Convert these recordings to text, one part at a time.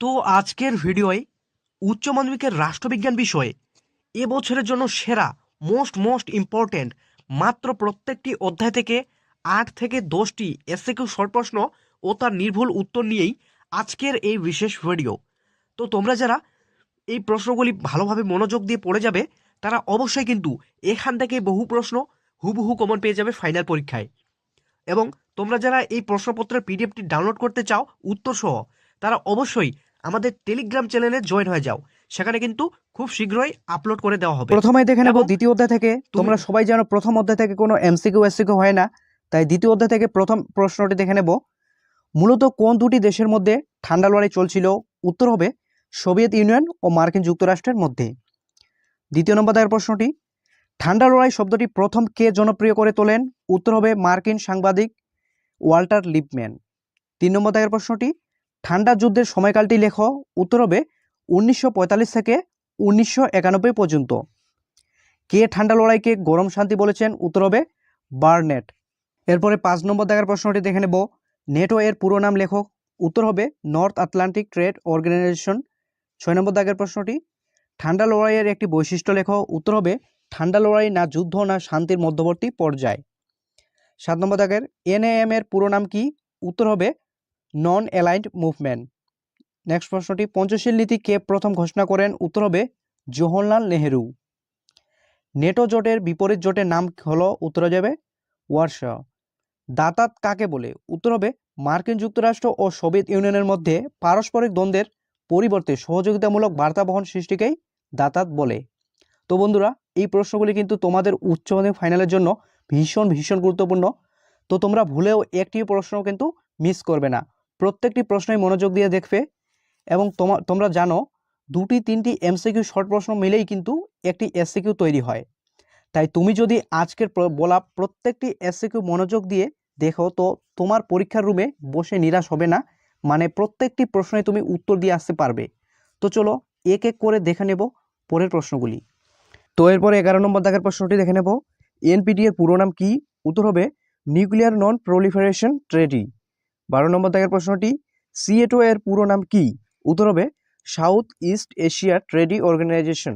তো আজকের ভিডিওয় উচ্চ মাধ্যমিকের রাষ্ট্রবিজ্ঞান বিষয়ে এবছরের জন্য সেরা মোস্ট মোস্ট ইম্পর্ট্যান্ট মাত্র প্রত্যেকটি অধ্যায় থেকে আট থেকে দশটি এসএকিউ শর্ট প্রশ্ন ও তার নির্ভুল উত্তর নিয়েই আজকের এই বিশেষ ভিডিও। তো তোমরা যারা এই প্রশ্নগুলি ভালোভাবে মনোযোগ দিয়ে পড়ে যাবে, তারা অবশ্যই কিন্তু এখান থেকে বহু প্রশ্ন হুবহু কমন পেয়ে যাবে ফাইনাল পরীক্ষায়। এবং তোমরা যারা এই প্রশ্নপত্রের পিডিএফটি ডাউনলোড করতে চাও, উত্তরসহ, তারা অবশ্যই আমাদের টেলিগ্রাম চ্যানেলে জয়েন হয়ে যাও। সেখানে কিন্তু খুব শীঘ্রই আপলোড করে দেওয়া হবে। প্রথমে দেখে নেব দ্বিতীয় অধ্যায় থেকে। তোমরা সবাই জানো প্রথম অধ্যায় থেকে কোনো এমসিকিউ এসসিকিউ হয় না। তাই দ্বিতীয় অধ্যায় থেকে প্রথম প্রশ্নটি দেখে নেব। মূলত কোন দুটি দেশের মধ্যে ঠান্ডা লড়াই চলছিল? উত্তর হবে সোভিয়েত ইউনিয়ন ও মার্কিন যুক্তরাষ্ট্রের মধ্যে। দ্বিতীয় নম্বর দায়ের প্রশ্নটি ঠান্ডা লড়াই শব্দটি প্রথম কে জনপ্রিয় করে তোলেন? উত্তর হবে মার্কিন সাংবাদিক ওয়াল্টার লিপম্যান। তিন নম্বর দায়ের প্রশ্নটি ঠান্ডা যুদ্ধের সময়কালটি লেখ উত্তর হবে উনিশশো পঁয়তাল্লিশ থেকে উনিশশো একানব্বই পর্যন্ত। কে ঠান্ডা লড়াইকে গরম শান্তি বলেছেন উত্তর হবে বার্নেট। এরপরে পাঁচ নম্বর দেখার প্রশ্নটি দেখে নেব। নেটো এর পুরো নাম লেখক উত্তর হবে নর্থ আটলান্টিক ট্রেড অর্গানাইজেশন। ছয় নম্বর দাগের প্রশ্নটি, ঠান্ডা লড়াইয়ের একটি বৈশিষ্ট্য লেখ উত্তর হবে ঠান্ডা লড়াই না যুদ্ধ না শান্তির মধ্যবর্তী পর্যায়। সাত নম্বর দাগের এনএএম এর পুরো নাম কি উত্তর হবে নন অ্যালাইন্ড মুভমেন্ট নেক্সট প্রশ্নটি, পঞ্চশীল নীতি কে প্রথম ঘোষণা করেন উত্তর হবে জওহরলাল নেহেরু। নেটো জোটের বিপরীত জোটের নাম হলো উত্তর যাবে ওয়ার্স দাতাত কাকে বলে? উত্তর হবে মার্কিন যুক্তরাষ্ট্র ও সোভিয়েত ইউনিয়নের মধ্যে পারস্পরিক দ্বন্দ্বের পরিবর্তে সহযোগিতামূলক বার্তা বহন সৃষ্টিকেই দাতাত বলে। তো বন্ধুরা, এই প্রশ্নগুলি কিন্তু তোমাদের উচ্চ মাধ্যমিক ফাইনালের জন্য ভীষণ ভীষণ গুরুত্বপূর্ণ। তো তোমরা ভুলেও একটি প্রশ্ন কিন্তু মিস করবে না। প্রত্যেকটি প্রশ্নই মনোযোগ দিয়ে দেখবে এবং তোমা, তোমরা জানো দুটি তিনটি এমসিকিউ শর্ট প্রশ্ন মিলেই কিন্তু একটি এসসিকিউ তৈরি হয়। তাই তুমি যদি আজকের বলা প্রত্যেকটি এসসিকিউ মনোযোগ দিয়ে দেখো তো তোমার পরীক্ষার রুমে বসে নিরাশ হবে না। মানে প্রত্যেকটি প্রশ্নে তুমি উত্তর দিয়ে আসতে পারবে। তো চলো এক এক করে দেখে নেব পরের প্রশ্নগুলি। তো এরপরে এগারো নম্বর দাগের প্রশ্নটি দেখে নেব। এনপিটি এর পুরো নাম কি? উত্তর হবে নিউক্লিয়ার নন প্রলিফারেশন ট্রেডি বারো নম্বর দাগের প্রশ্নটি সিএটো এর পুরো নাম কি? উত্তর হবে South East Asia Treaty Organization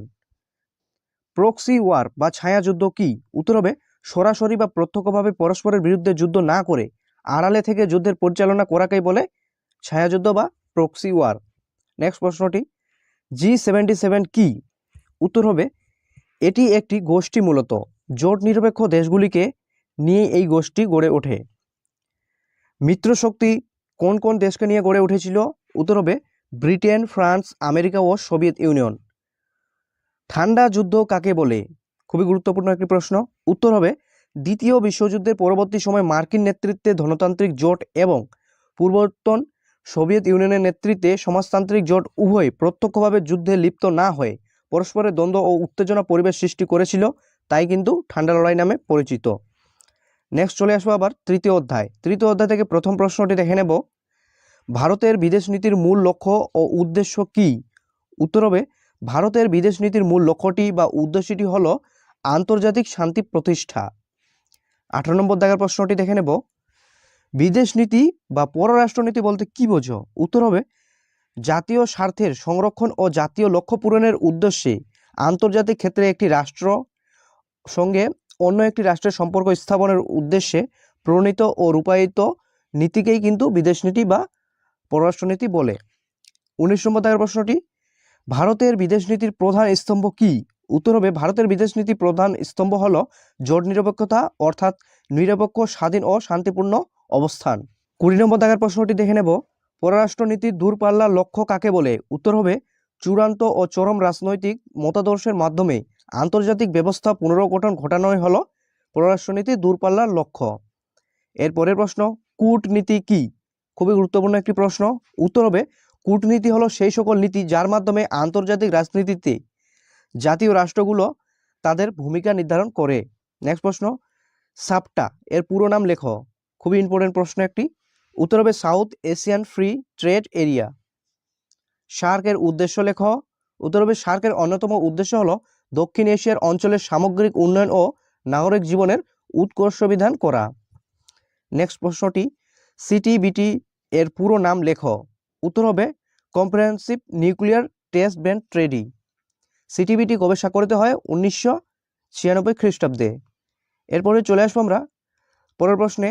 proxy war বা ছায়াযুদ্ধ কি? উত্তর হবে, সরাসরি বা প্রত্যক্ষভাবে পরস্পরের বিরুদ্ধে যুদ্ধ না করে, আড়ালে থেকে যুদ্ধের পরিচালনা করাকেই বলে ছায়াযুদ্ধ বা প্রক্সি ওয়ার নেক্সট প্রশ্নটি জি সেভেন্টি সেভেন কি? উত্তর হবে, এটি একটি গোষ্ঠী মূলত, জোট নিরপেক্ষ দেশগুলিকে নিয়ে এই গোষ্ঠী গড়ে ওঠে। মিত্রশক্তি কোন কোন দেশকে নিয়ে গড়ে উঠেছিল? উত্তর হবে ব্রিটেন, ফ্রান্স, আমেরিকা ও সোভিয়েত ইউনিয়ন। ঠান্ডা যুদ্ধ কাকে বলে? খুবই গুরুত্বপূর্ণ একটি প্রশ্ন। উত্তর হবে দ্বিতীয় বিশ্বযুদ্ধের পরবর্তী সময় মার্কিন নেতৃত্বে ধনতান্ত্রিক জোট এবং পূর্বতন সোভিয়েত ইউনিয়নের নেতৃত্বে সমাজতান্ত্রিক জোট উভয় প্রত্যক্ষভাবে যুদ্ধে লিপ্ত না হয়ে পরস্পরের দ্বন্দ্ব ও উত্তেজনা পরিবেশ সৃষ্টি করেছিল, তাই কিন্তু ঠান্ডা লড়াই নামে পরিচিত। নেক্সট চলে আসব আবার তৃতীয় অধ্যায়। তৃতীয় অধ্যায় থেকে প্রথম প্রশ্নটি দেখে নেব। ভারতের বিদেশ নীতির মূল লক্ষ্য ও উদ্দেশ্য কি? উত্তর হবে, ভারতের বিদেশ নীতির মূল লক্ষ্যটি বা উদ্দেশ্যটি হল আন্তর্জাতিক শান্তি প্রতিষ্ঠা। আঠারো নম্বর দাগের প্রশ্নটি দেখে নেব। বিদেশ নীতি বা পররাষ্ট্রনীতি বলতে কি বোঝো? উত্তর হবে, জাতীয় স্বার্থের সংরক্ষণ ও জাতীয় লক্ষ্য পূরণের উদ্দেশ্যে আন্তর্জাতিক ক্ষেত্রে একটি রাষ্ট্র সঙ্গে অন্য একটি রাষ্ট্রের সম্পর্ক স্থাপনের উদ্দেশ্যে প্রণীত ও রূপায়িত নীতিকেই কিন্তু বিদেশ নীতি বা পররাষ্ট্রনীতি বলে। উনিশ নম্বর দাগের প্রশ্নটি, ভারতের বিদেশ নীতির প্রধান স্তম্ভ কি? উত্তর হবে, ভারতের বিদেশ নীতি প্রধান স্তম্ভ হল জোট নিরপেক্ষতা, অর্থাৎ নিরপেক্ষ, স্বাধীন ও শান্তিপূর্ণ অবস্থান। কুড়ি নম্বর দাগের প্রশ্নটি দেখে নেব পররাষ্ট্রনীতির দূরপাল্লার লক্ষ্য কাকে বলে? উত্তর হবে, চূড়ান্ত ও চরম রাজনৈতিক মতাদর্শের মাধ্যমে। আন্তর্জাতিক ব্যবস্থা পুনর্গঠন ঘটানোই হলো পররাষ্ট্রনীতি দূরপাল্লার লক্ষ্য। এর পরের প্রশ্ন, কূটনীতি কি? খুবই গুরুত্বপূর্ণ একটি প্রশ্ন। উত্তর হবে, কূটনীতি হলো সেই সকল নীতি যার মাধ্যমে আন্তর্জাতিক রাজনীতিতে জাতীয় রাষ্ট্রগুলো তাদের ভূমিকা নির্ধারণ করে। নেক্সট প্রশ্ন, সাপটা, এর পুরো নাম লেখ। খুবই ইম্পর্টেন্ট প্রশ্ন একটি। উত্তর হবে, South Asian Free Trade Area. সার্কের উদ্দেশ্য লেখ। উত্তর হবে সার্কের অন্যতম উদ্দেশ্য হলো দক্ষিণ এশিয়ার অঞ্চলের সামগ্রিক উন্নয়ন ও নাগরিক জীবনের উৎকর্ষ বিধান করা। নেক্সট প্রশ্নটি সিটিবিটি এর পুরো নাম লেখ। উত্তর হবে Comprehensive Nuclear Test Ban Treaty CTBT কবে স্বাক্ষরিত হয় উনিশশো ছিয়ানব্বই খ্রিস্টাব্দে। এরপরে চলে আসব আমরা পরের প্রশ্নে।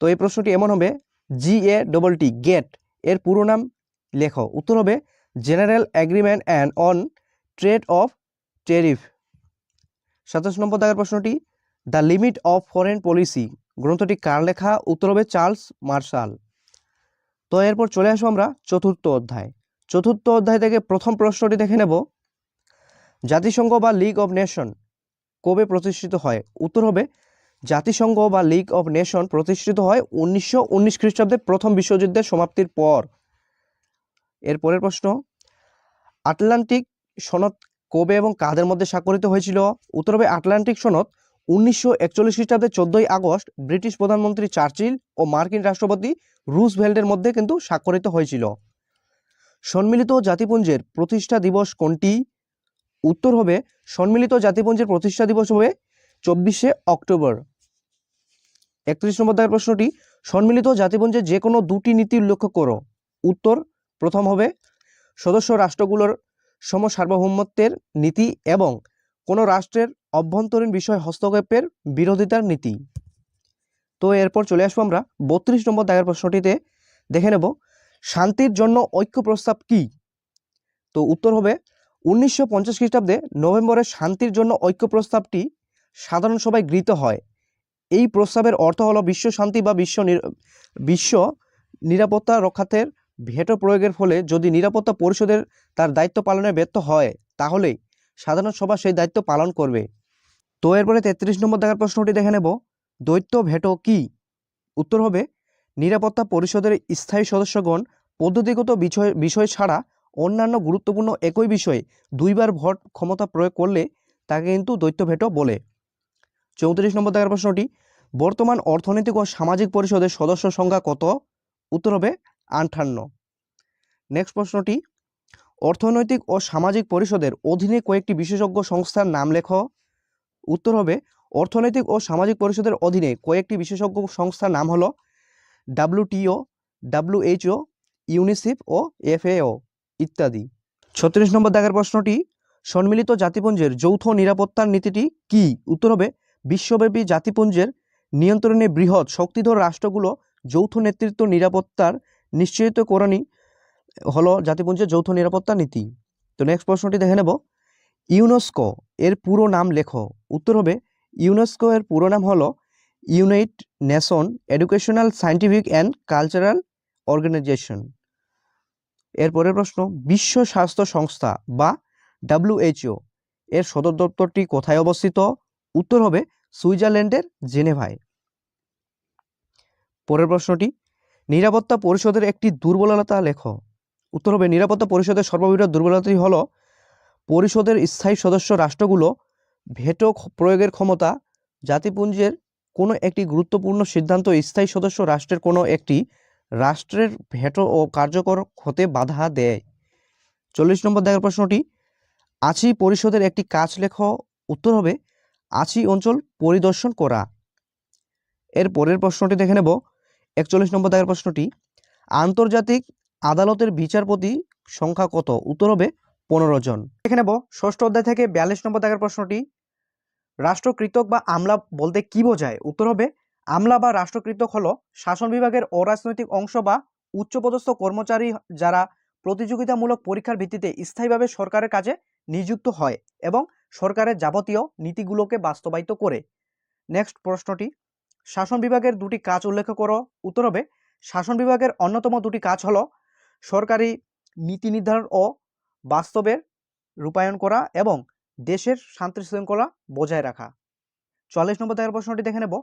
তো এই প্রশ্নটি এমন হবে জি এ ডবল টি গেটের পুরো নাম লেখো। উত্তর হবে General Agreement and on Trade of Tariff. সাতাশ নম্বর দাগের প্রশ্নটি, the limit of foreign policy গ্রন্থটি কার লেখা? উত্তর হবে চার্লস মার্শাল। তো এরপর চলে আসব আমরা চতুর্থ অধ্যায়। চতুর্থ অধ্যায় থেকে প্রথম প্রশ্নটি দেখে নেব। জাতিসংঘ বা লিগ অব নেশন কবে প্রতিষ্ঠিত হয়? উত্তর হবে, জাতিসংঘ বা লিগ অব নেশন প্রতিষ্ঠিত হয় উনিশশো উনিশ খ্রিস্টাব্দে প্রথম বিশ্বযুদ্ধের সমাপ্তির পর। এর পরের প্রশ্ন, আটলান্টিক সনদ কবে এবং কাদের মধ্যে স্বাক্ষরিত হয়েছিল? উত্তর আটলান্টিক সনদ, উনিশশো একচল্লিশ খ্রিস্টাব্দে চোদ্দই আগস্ট ব্রিটিশ প্রধানমন্ত্রী চার্চিল ও মার্কিন রাষ্ট্রপতি রুজভেল্টের মধ্যে কিন্তু স্বাক্ষরিত হয়েছিল। সম্মিলিত জাতিপুঞ্জের প্রতিষ্ঠা দিবস কোনটি? উত্তর হবে, সম্মিলিত জাতিপুঞ্জের প্রতিষ্ঠা দিবস হবে চব্বিশে অক্টোবর। একত্রিশ নম্বর দাগের প্রশ্নটি, সম্মিলিত জাতিপুঞ্জের যে কোনো দুটি নীতি উল্লেখ করো। উত্তর, প্রথম হবে, সদস্য রাষ্ট্রগুলোর সমসার্বভৌমত্বের নীতি এবং কোনো রাষ্ট্রের অভ্যন্তরীণ বিষয় হস্তক্ষেপের বিরোধিতার নীতি। তো এরপর চলে আসব আমরা বত্রিশ নম্বর দাগের প্রশ্নটিতে। দেখে নেব, শান্তির জন্য ঐক্য প্রস্তাব কি? তো উত্তর হবে, উনিশশো পঞ্চাশ খ্রিস্টাব্দে নভেম্বরে শান্তির জন্য ঐক্য প্রস্তাবটি সাধারণ সভায় গৃহীত হয়। এই প্রস্তাবের অর্থ হলো বিশ্ব শান্তি বা বিশ্ব বিশ্ব নিরাপত্তা রক্ষার্থের ভেটো প্রয়োগের ফলে যদি নিরাপত্তা পরিষদের তার দায়িত্ব পালনে ব্যর্থ হয়, তাহলেই সাধারণ সভা সেই দায়িত্ব পালন করবে। তো এরপরে তেত্রিশ নম্বর দেখার প্রশ্নটি দেখে নেব। দ্বৈত ভেটো কি? উত্তর হবে, নিরাপত্তা পরিষদের স্থায়ী সদস্যগণ পদ্ধতিগত বিষয় বিষয় ছাড়া অন্যান্য গুরুত্বপূর্ণ একই বিষয়ে দুইবার ভোট ক্ষমতা প্রয়োগ করলে তাকে কিন্তু দ্বৈত ভেটো বলে। চৌত্রিশ নম্বর দেখার প্রশ্নটি, বর্তমান অর্থনৈতিক ও সামাজিক পরিষদের সদস্য সংখ্যা কত? উত্তর হবে আটান্ন নেক্সট প্রশ্নটি, অর্থনৈতিক ও সামাজিক পরিষদের অধীনে কয়েকটি বিশেষজ্ঞ সংস্থার নাম লেখো। উত্তর হবে, অর্থনৈতিক ও সামাজিক পরিষদের অধীনে কয়েকটি বিশেষজ্ঞ সংস্থার নাম হলো ডাব্লিউটিও ডাব্লিউএইচও ইউনিসেফ ও এফএও ইত্যাদি। ছত্রিশ নম্বর দাগের প্রশ্নটি, সম্মিলিত জাতিপুঞ্জের যৌথ নিরাপত্তার নীতিটি কি? উত্তর হবে, বিশ্বব্যাপী জাতিপুঞ্জের নিয়ন্ত্রণে বৃহৎ শক্তিধর রাষ্ট্রগুলো যৌথ নেতৃত্ব নিরাপত্তার নিশ্চিতকরণই হলো জাতিপুঞ্জের যৌথ নিরাপত্তা নীতি। তো নেক্সট প্রশ্নটি দেখে নেব। ইউনেস্কো এর পুরো নাম লেখো। উত্তর হবে, ইউনেস্কো এর পুরো নাম হলো Unite Nation Educational Scientific and Cultural Organization. এর পরের প্রশ্ন, বিশ্ব স্বাস্থ্য সংস্থা বা ডাব্লিউএইচও এর সদর দপ্তরটি কোথায় অবস্থিত? উত্তর হবে, সুইজারল্যান্ডের জেনেভায়। পরের প্রশ্নটি নিরাপত্তা পরিষদের একটি দুর্বলতা লেখ। উত্তর হবে, নিরাপত্তা পরিষদের সর্ববৃহৎ দুর্বলতাটি হল, পরিষদের স্থায়ী সদস্য রাষ্ট্রগুলো ভেটো প্রয়োগের ক্ষমতা, জাতিপুঞ্জের কোনো একটি গুরুত্বপূর্ণ সিদ্ধান্ত, স্থায়ী সদস্য রাষ্ট্রের কোনো একটি রাষ্ট্রের ভেটো ও কার্যকর হতে বাধা দেয়। চল্লিশ নম্বর দেখার প্রশ্নটি, আছি পরিষদের একটি কাজ লেখ। উত্তর হবে, আছি অঞ্চল পরিদর্শন করা। এর পরের প্রশ্নটি দেখে নেব একচল্লিশ নম্বর দাগের প্রশ্নটি, আন্তর্জাতিক আদালতের বিচারপতি সংখ্যা কত? উত্তর হবে পনেরো জন। দেখে নেব, ষষ্ঠ অধ্যায় থেকে বিয়াল্লিশ নম্বর দাগের প্রশ্নটি, রাষ্ট্রকৃতক বা আমলা বলতে কি বোঝায়? উত্তর হবে, আমলা বা রাষ্ট্রকৃতক হলো শাসন বিভাগের অরাজনৈতিক অংশ বা উচ্চপদস্থ কর্মচারী যারা প্রতিযোগিতামূলক পরীক্ষার ভিত্তিতে স্থায়ীভাবে সরকারের কাজে নিযুক্ত হয় এবং সরকারের যাবতীয় নীতিগুলোকে বাস্তবায়িত করে। নেক্সট প্রশ্নটি শাসন বিভাগের দুটি কাজ উল্লেখ করো। উত্তর হবে, শাসন বিভাগের অন্যতম দুটি কাজ হলো সরকারি নীতি নির্ধারণ ও বাস্তবের রূপায়ণ করা এবং দেশের শান্তি শৃঙ্খলা বজায় রাখা। চল্লিশ নম্বর দেখার প্রশ্নটি দেখে নেব।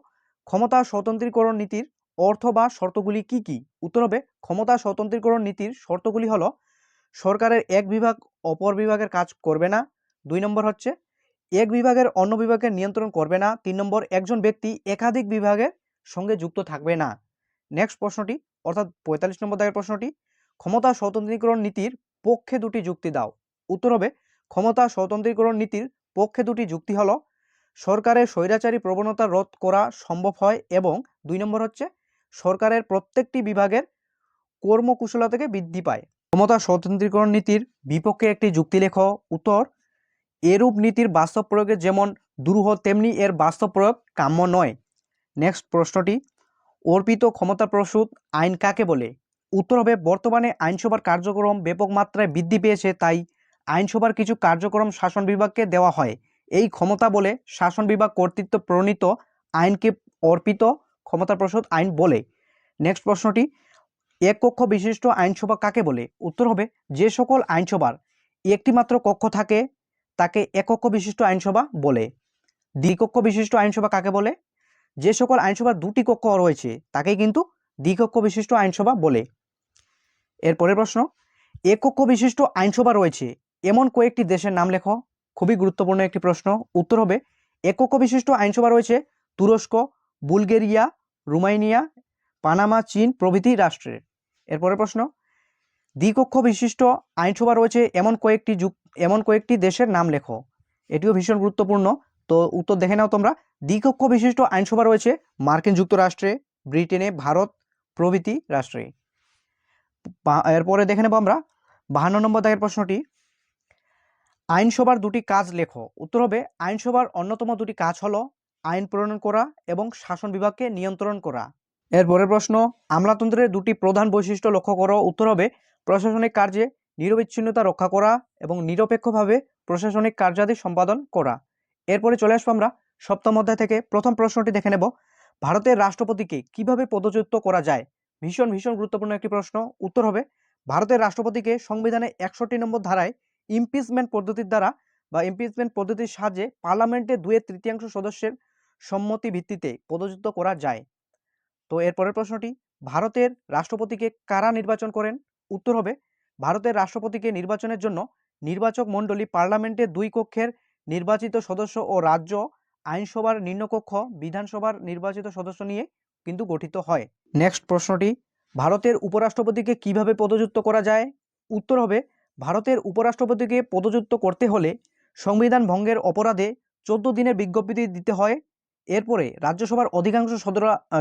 ক্ষমতা স্বতন্ত্রীকরণ নীতির অর্থ বা শর্তগুলি কি কি? উত্তর হবে, ক্ষমতা স্বতন্ত্রীকরণ নীতির শর্তগুলি হলো সরকারের এক বিভাগ অপর বিভাগের কাজ করবে না। দুই নম্বর হচ্ছে এক বিভাগের অন্য বিভাগের নিয়ন্ত্রণ করবে না, তিন নম্বর একজন ব্যক্তি একাধিক বিভাগের সঙ্গে যুক্ত থাকবে না। নেক্সট প্রশ্নটি, অর্থাৎ পঁয়তাল্লিশ নম্বর দাগের প্রশ্নটি, ক্ষমতা স্বতন্ত্রীকরণ নীতির পক্ষে দুটি যুক্তি দাও। উত্তর হবে, ক্ষমতা স্বতন্ত্রীকরণ নীতির পক্ষে দুটি যুক্তি হলো, সরকারের স্বৈরাচারী প্রবণতা রোধ করা সম্ভব হয় এবং দুই নম্বর হচ্ছে, সরকারের প্রত্যেকটি বিভাগের কর্মকুশলতাকে বৃদ্ধি পায়। ক্ষমতা স্বতন্ত্রীকরণ নীতির বিপক্ষে একটি যুক্তি লেখ। উত্তর এরূপ নীতির বাস্তব প্রয়োগে যেমন দুরূহ, তেমনি এর বাস্তব প্রয়োগ কাম্য নয়। নেক্সট প্রশ্নটি, অর্পিত ক্ষমতা প্রসূত আইন কাকে বলে? উত্তর হবে, বর্তমানে আইনসভার কার্যক্রম ব্যাপক মাত্রায় বৃদ্ধি পেয়েছে, তাই আইনসভার কিছু কার্যক্রম শাসন বিভাগকে দেওয়া হয়। এই ক্ষমতা বলে শাসন বিভাগ কর্তৃত্ব প্রণীত আইনকে অর্পিত ক্ষমতা প্রসূত আইন বলে। নেক্সট প্রশ্নটি, এক কক্ষ বিশিষ্ট আইনসভা কাকে বলে? উত্তর হবে, যে সকল আইনসভার একটি মাত্র কক্ষ থাকে তাকে একক্ষ বিশিষ্ট আইনসভা বলে। দ্বিকক্ষ বিশিষ্ট আইনসভা কাকে বলে? যে সকল আইনসভার দুটি কক্ষ রয়েছে, তাকেই কিন্তু দ্বিকক্ষ বিশিষ্ট আইনসভা বলে। এরপরের প্রশ্ন, একক্ষ বিশিষ্ট আইনসভা রয়েছে, এমন কয়েকটি দেশের নাম লেখো। খুবই গুরুত্বপূর্ণ একটি প্রশ্ন। উত্তর হবে, একক্ষ বিশিষ্ট আইনসভা রয়েছে তুরস্ক, বুলগেরিয়া রোমানিয়া পানামা, চীন প্রভৃতি রাষ্ট্রের। এরপরের প্রশ্ন, দ্বিকক্ষ বিশিষ্ট আইনসভা রয়েছে, এমন কয়েকটি এমন কয়েকটি দেশের নাম লেখো। এটিও ভীষণ গুরুত্বপূর্ণ। তো উত্তর দেখে নাও তোমরা। দ্বিকক্ষ বিশিষ্ট আইনসভা রয়েছে মার্কিন যুক্তরাষ্ট্রে, ব্রিটেনে, ভারত, প্রভৃতি রাষ্ট্রে। এরপরে দেখে নেব আমরা। বাহান্ন নম্বর দাগের প্রশ্নটি। আইনসভার দুটি কাজ লেখো। উত্তর হবে, আইনসভার অন্যতম দুটি কাজ হলো আইন প্রণয়ন করা এবং শাসন বিভাগকে নিয়ন্ত্রণ করা। এরপরের প্রশ্ন, আমলাতন্ত্রের দুটি প্রধান বৈশিষ্ট্য লক্ষ্য করো। উত্তর হবে, প্রশাসনিক কার্যে নিরবিচ্ছিন্নতা রক্ষা করা এবং নিরপেক্ষভাবে প্রশাসনিক কার্যাদি সম্পাদন করা। এরপরে চলে আসব আমরা সপ্তম অধ্যায় থেকে প্রথম প্রশ্নটি দেখে নেব। ভারতের রাষ্ট্রপতিকে কীভাবে পদচ্যুত করা যায়? ভীষণ ভীষণ গুরুত্বপূর্ণ একটি প্রশ্ন। উত্তর হবে, ভারতের রাষ্ট্রপতিকে সংবিধানে একষট্টি নম্বর ধারায় ইমপিচমেন্ট পদ্ধতির দ্বারা বা ইমপিচমেন্ট পদ্ধতির সাহায্যে পার্লামেন্টে দুয়ের তৃতীয়াংশ সদস্যের সম্মতি ভিত্তিতে পদচ্যুত করা যায়। তো এরপরের প্রশ্নটি, ভারতের রাষ্ট্রপতিকে কারা নির্বাচন করেন? উত্তর হবে ভারতের রাষ্ট্রপতিকে নির্বাচনের জন্য নির্বাচক মণ্ডলী পার্লামেন্টের দুই কক্ষের নির্বাচিত সদস্য ও রাজ্য আইনসভার নিম্নকক্ষ বিধানসভার নির্বাচিত সদস্য নিয়ে কিন্তু গঠিত হয়। নেক্সট প্রশ্নটি, ভারতের উপরাষ্ট্রপতিকে কীভাবে পদযুক্ত করা যায়? উত্তর হবে, ভারতের উপরাষ্ট্রপতিকে পদযুক্ত করতে হলে সংবিধান ভঙ্গের অপরাধে চোদ্দ দিনের বিজ্ঞপ্তি দিতে হয়। এরপরে রাজ্যসভার অধিকাংশ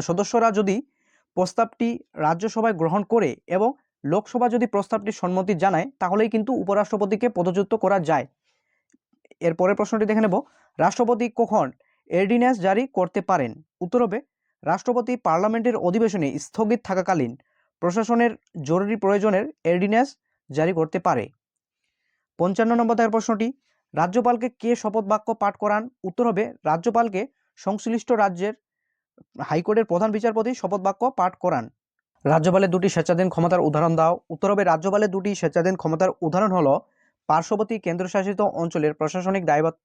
সদস্যরা যদি প্রস্তাবটি রাজ্যসভায় গ্রহণ করে এবং লোকসভা যদি প্রস্তাবটি সম্মতি জানায়, তাহলেই কিন্তু উপরাষ্ট্রপতিকে পদচ্যুত করা যায়। এর পরের প্রশ্নটি দেখে নেব। রাষ্ট্রপতি কখন এর্ডিন্যান্স জারি করতে পারেন? উত্তর হবে রাষ্ট্রপতি পার্লামেন্টের অধিবেশনে স্থগিত থাকাকালীন প্রশাসনের জরুরি প্রয়োজনের এর্ডিন্যান্স জারি করতে পারে। পঞ্চান্ন নম্বর দাগের প্রশ্নটি, রাজ্যপালকে কে শপথ বাক্য পাঠ করান? উত্তর হবে রাজ্যপালকে সংশ্লিষ্ট রাজ্যের হাইকোর্টের প্রধান বিচারপতি শপথ বাক্য পাঠ করান। রাজ্যপালের দুটি স্বেচ্ছাধীন ক্ষমতার উদাহরণ দাও। উত্তর হবে, রাজ্যপালের দুটি স্বেচ্ছাধীন ক্ষমতার উদাহরণ হলো, পার্শ্ববর্তী কেন্দ্রশাসিত অঞ্চলের প্রশাসনিক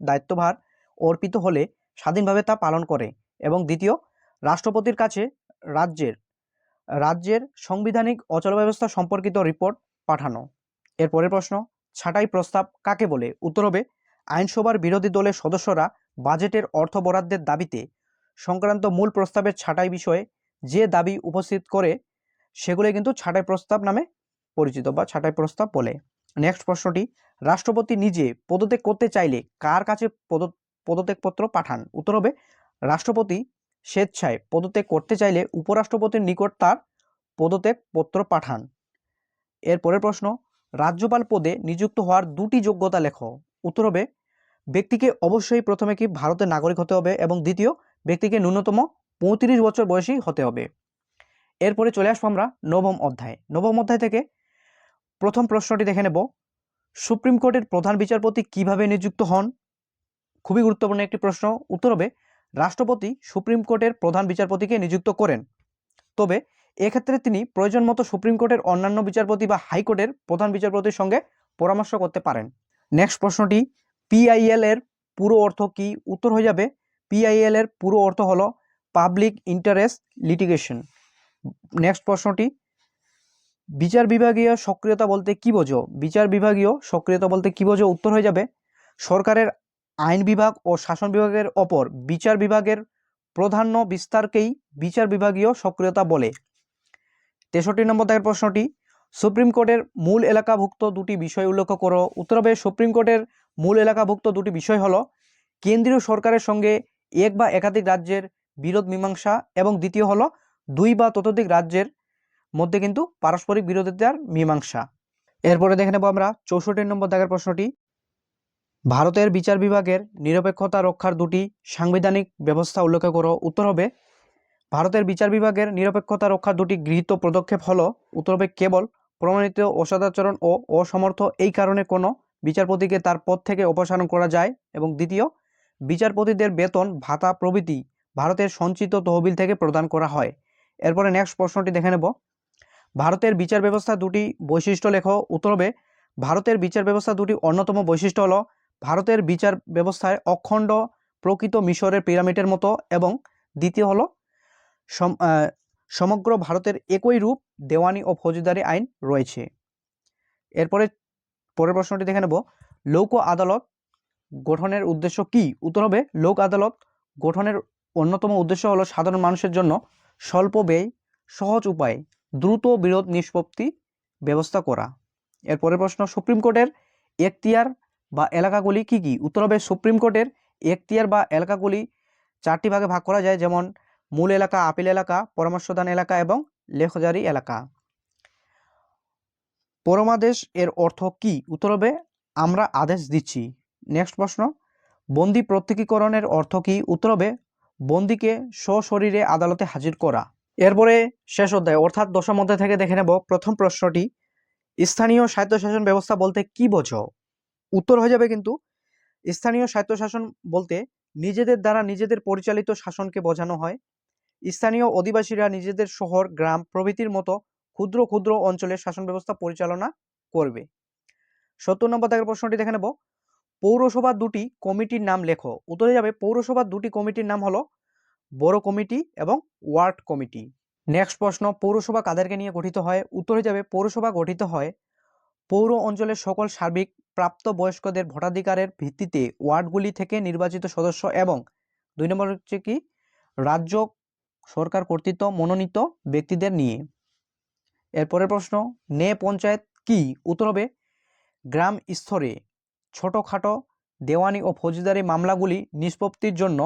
দায়িত্বভার অর্পিত হলে স্বাধীনভাবে তা পালন করে। এবং দ্বিতীয়, রাষ্ট্রপতির কাছে রাজ্যের রাজ্যের সাংবিধানিক অচল ব্যবস্থা সম্পর্কিত রিপোর্ট পাঠানো। এর পরের প্রশ্ন, ছাঁটাই প্রস্তাব কাকে বলে? উত্তর হবে, আইনসভার বিরোধী দলের সদস্যরা বাজেটের অর্থ বরাদ্দের দাবিতে সংক্রান্ত মূল প্রস্তাবের ছাঁটাই বিষয়ে যে দাবি উপস্থিত করে সেগুলো কিন্তু ছাঁটাই প্রস্তাব নামে পরিচিত বা ছাঁটাই প্রস্তাব বলে। নেক্সট প্রশ্নটি, রাষ্ট্রপতি নিজে পদত্যাগ করতে চাইলে কার কাছে পদ, পদত্যাগপত্র পাঠান? উত্তর হবে, রাষ্ট্রপতি স্বেচ্ছায় পদত্যাগ করতে চাইলে উপরাষ্ট্রপতির নিকট তার পদত্যাগ পত্র পাঠান। এর পরের প্রশ্ন, রাজ্যপাল পদে নিযুক্ত হওয়ার দুটি যোগ্যতা লেখ। উত্তর হবে, ব্যক্তিকে অবশ্যই প্রথমে কি ভারতের নাগরিক হতে হবে? এবং দ্বিতীয়, ব্যক্তিকে ন্যূনতম পঁয়ত্রিশ বছর বয়সী হতে হবে। এরপরে চলে আসব আমরা নবম অধ্যায়। নবম অধ্যায় থেকে প্রথম প্রশ্নটি দেখে নেব। সুপ্রিম কোর্টের প্রধান বিচারপতি কীভাবে নিযুক্ত হন? খুবই গুরুত্বপূর্ণ একটি প্রশ্ন। উত্তর হবে, রাষ্ট্রপতি সুপ্রিম কোর্টের প্রধান বিচারপতিকে নিযুক্ত করেন। তবে এক্ষেত্রে তিনি প্রয়োজন মতো সুপ্রিম কোর্টের অন্যান্য বিচারপতি বা হাইকোর্টের প্রধান বিচারপতির সঙ্গে পরামর্শ করতে পারেন। নেক্সট প্রশ্নটি পিআইএল এর পুরো অর্থ কি? উত্তর হয়ে যাবে পিআইএল এর পুরো অর্থ হলো পাবলিক ইন্টারেস্ট লিটিগেশন নেক্সট প্রশ্নটি, বিচার বিভাগীয় সক্রিয়তা বলতে কি বোঝো? বিচার বিভাগীয় সক্রিয়তা বলতে কি বোঝো? উত্তর হয়ে যাবে, সরকারের আইন বিভাগ ও শাসন বিভাগের ওপর। বিচার বিভাগের প্রাধান্য বিস্তারকেই বিচার বিভাগীয় সক্রিয়তা বলে। তেষট্টি নম্বর দাগের প্রশ্নটি, সুপ্রিম কোর্টের মূল এলাকাভুক্ত দুটি বিষয় উল্লেখ করো। উত্তর হবে, সুপ্রিম কোর্টের মূল এলাকাভুক্ত দুটি বিষয় হলো, কেন্দ্রীয় সরকারের সঙ্গে এক বা একাধিক রাজ্যের বিরোধ মীমাংসা এবং দ্বিতীয় হলো দুই বা ততোধিক রাজ্যের মধ্যে কিন্তু পারস্পরিক বিরোধিতার মীমাংসা। এরপরে দেখে নেব আমরা চৌষট্টি নম্বর দাগের প্রশ্নটি। ভারতের বিচার বিভাগের নিরপেক্ষতা রক্ষার দুটি সাংবিধানিক ব্যবস্থা উল্লেখ করো, উত্তর হবে, ভারতের বিচার বিভাগের নিরপেক্ষতা রক্ষার দুটি গৃহীত পদক্ষেপ হলো, উত্তর হবে কেবল প্রমাণিত অসদাচরণ ও অসমর্থ এই কারণে কোনো বিচারপতিকে তার পদ থেকে অপসারণ করা যায় এবং দ্বিতীয়, বিচারপতিদের বেতন ভাতা প্রভৃতি ভারতের সঞ্চিত তহবিল থেকে প্রদান করা হয়। এরপরে নেক্সট প্রশ্নটি দেখে নেব। ভারতের বিচার ব্যবস্থা দুটি বৈশিষ্ট্য লেখ। উত্তর হবে ভারতের বিচার ব্যবস্থা দুটি অন্যতম বৈশিষ্ট্য হল, ভারতের বিচার ব্যবস্থায় অখণ্ড প্রকৃত মিশরের পিরামিডের মতো এবং দ্বিতীয় হল, সম- সমগ্র ভারতের একই রূপ, দেওয়ানি ও ফৌজদারি আইন রয়েছে। এরপরে পরের প্রশ্নটি দেখে নেব, লোক আদালত গঠনের উদ্দেশ্য কি? উত্তর হবে, লোক আদালত গঠনের অন্যতম উদ্দেশ্য হলো সাধারণ মানুষের জন্য স্বল্প ব্যয়, সহজ উপায়ে, দ্রুত বিরোধ নিষ্পত্তি ব্যবস্থা করা। এরপরের প্রশ্ন, সুপ্রিম কোর্টের এখতিয়ার বা এলাকাগুলি কি কি? উত্তর হবে, সুপ্রিম কোর্টের এখতিয়ার বা এলাকাগুলি চারটি ভাগে ভাগ করা যায়, যেমন মূল এলাকা, আপিল এলাকা, পরামর্শদান এলাকা এবং লেখজারি এলাকা। পরমাদেশ এর অর্থ কি? উত্তর হবে, আমরা আদেশ দিচ্ছি। নেক্সট প্রশ্ন, বন্দি প্রত্যক্ষীকরণের অর্থ কি? উত্তর হবে বন্দিকে সশরীরে আদালতে হাজির করা। এরপরে শেষ অধ্যায়, অর্থাৎ দশম অধ্যায় থেকে দেখে নেব প্রথম প্রশ্নটি। স্থানীয় স্বায়ত্তশাসন ব্যবস্থা বলতে কি বোঝো? উত্তর হয়ে যাবে কিন্তু, স্থানীয় স্বায়ত্তশাসন বলতে নিজেদের দ্বারা নিজেদের পরিচালিত শাসনকে বোঝানো হয়। স্থানীয় অধিবাসীরা নিজেদের শহর, গ্রাম, প্রভৃতির মতো ক্ষুদ্র ক্ষুদ্র অঞ্চলের শাসন ব্যবস্থা পরিচালনা করবে। সত্তর নম্বর দাগের প্রশ্নটি দেখে নেব। পৌরসভার দুটি কমিটির নাম লেখো। উত্তরে যাবে, পৌরসভার দুটি কমিটির নাম হলো বড় কমিটি এবং ওয়ার্ড কমিটি। নেক্সট প্রশ্ন, পৌরসভা কাদেরকে নিয়ে গঠিত হয়? উত্তরে যাবে, পৌরসভা গঠিত হয় পৌর অঞ্চলের সকল সার্বিক প্রাপ্তবয়স্কদের ভোটাধিকারের ভিত্তিতে ওয়ার্ডগুলি থেকে নির্বাচিত সদস্য এবং দুই নম্বর হচ্ছে কি? রাজ্য সরকার কর্তৃত্ব মনোনীত ব্যক্তিদের নিয়ে। এরপরের প্রশ্ন, নে পঞ্চায়েত কি? উত্তর হবে, গ্রাম স্তরে। ছোটোখাটো দেওয়ানি ও ফৌজদারি মামলাগুলি নিষ্পত্তির জন্য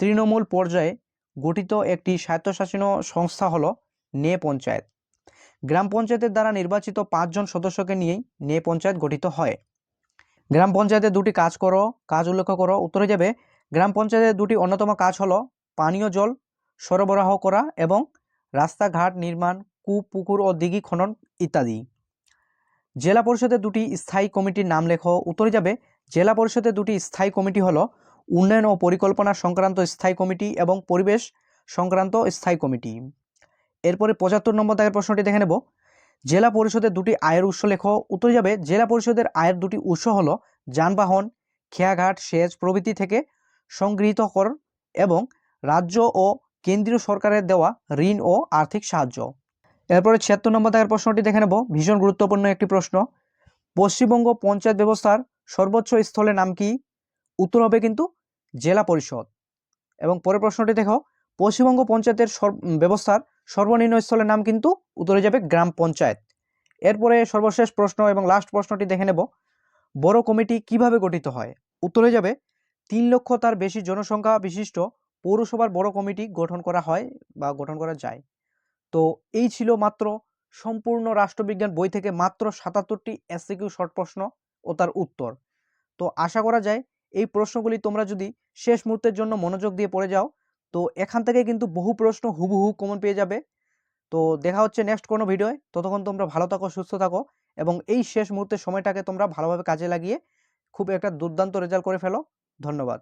তৃণমূল পর্যায়ে গঠিত একটি স্বায়ত্তশাসীন সংস্থা হলো নে পঞ্চায়েত। গ্রাম পঞ্চায়েতের দ্বারা নির্বাচিত পাঁচজন সদস্যকে নিয়েই নে পঞ্চায়েত গঠিত হয়। গ্রাম পঞ্চায়েতের দুটি কাজ করো, কাজ উল্লেখ করো। উত্তরে যাবে, গ্রাম পঞ্চায়েতের দুটি অন্যতম কাজ হলো পানীয় জল সরবরাহ করা এবং রাস্তাঘাট নির্মাণ, কূপ, পুকুর ও দিঘি খনন ইত্যাদি। জেলা পরিষদের দুটি স্থায়ী কমিটির নাম লেখো। উত্তরে যাবে, জেলা পরিষদের দুটি স্থায়ী কমিটি হলো উন্নয়ন ও পরিকল্পনা সংক্রান্ত স্থায়ী কমিটি এবং পরিবেশ সংক্রান্ত স্থায়ী কমিটি। এরপরে পঁচাত্তর নম্বর দাগের প্রশ্নটি দেখে নেব। জেলা পরিষদের দুটি আয়ের উৎস লেখো। উত্তরে যাবে, জেলা পরিষদের আয়ের দুটি উৎস হলো যানবাহন, খেয়াঘাট, সেচ প্রভৃতি থেকে সংগৃহীত কর এবং রাজ্য ও কেন্দ্রীয় সরকারের দেওয়া ঋণ ও আর্থিক সাহায্য। এরপরে ছিয়াত্তর নম্বর দাগের প্রশ্নটি দেখে নেব। ভীষণ গুরুত্বপূর্ণ একটি প্রশ্ন। পশ্চিমবঙ্গ পঞ্চায়েত ব্যবস্থার সর্বোচ্চ স্থলের নাম কি? উত্তর হবে কিন্তু জেলা পরিষদ। এবং পরের প্রশ্নটি দেখো। পশ্চিমবঙ্গ পঞ্চায়েতের ব্যবস্থার সর্বনিম্ন স্থলের নাম কিন্তু উত্তরে যাবে গ্রাম পঞ্চায়েত। এরপরে সর্বশেষ প্রশ্ন এবং লাস্ট প্রশ্নটি দেখে নেব। বড় কমিটি কীভাবে গঠিত হয়? উত্তরে যাবে, তিন লক্ষ তার বেশি জনসংখ্যা বিশিষ্ট পৌরসভার বড় কমিটি গঠন করা হয় বা গঠন করা যায়। তো এই ছিল মাত্র সম্পূর্ণ রাষ্ট্রবিজ্ঞান বই থেকে মাত্র সাতাত্তরটি এসসিকিউ শর্ট প্রশ্ন ও তার উত্তর। তো আশা করা যায় এই প্রশ্নগুলি তোমরা যদি শেষ মুহূর্তের জন্য মনোযোগ দিয়ে পড়ে যাও, তো এখান থেকে কিন্তু বহু প্রশ্ন হুবহু কমন পেয়ে যাবে। তো দেখা হচ্ছে নেক্সট কোনো ভিডিওয় ততক্ষণ তোমরা ভালো থাকো, সুস্থ থাকো এবং এই শেষ মুহূর্তের সময়টাকে তোমরা ভালোভাবে কাজে লাগিয়ে খুব একটা দুর্দান্ত রেজাল্ট করে ফেলো। ধন্যবাদ।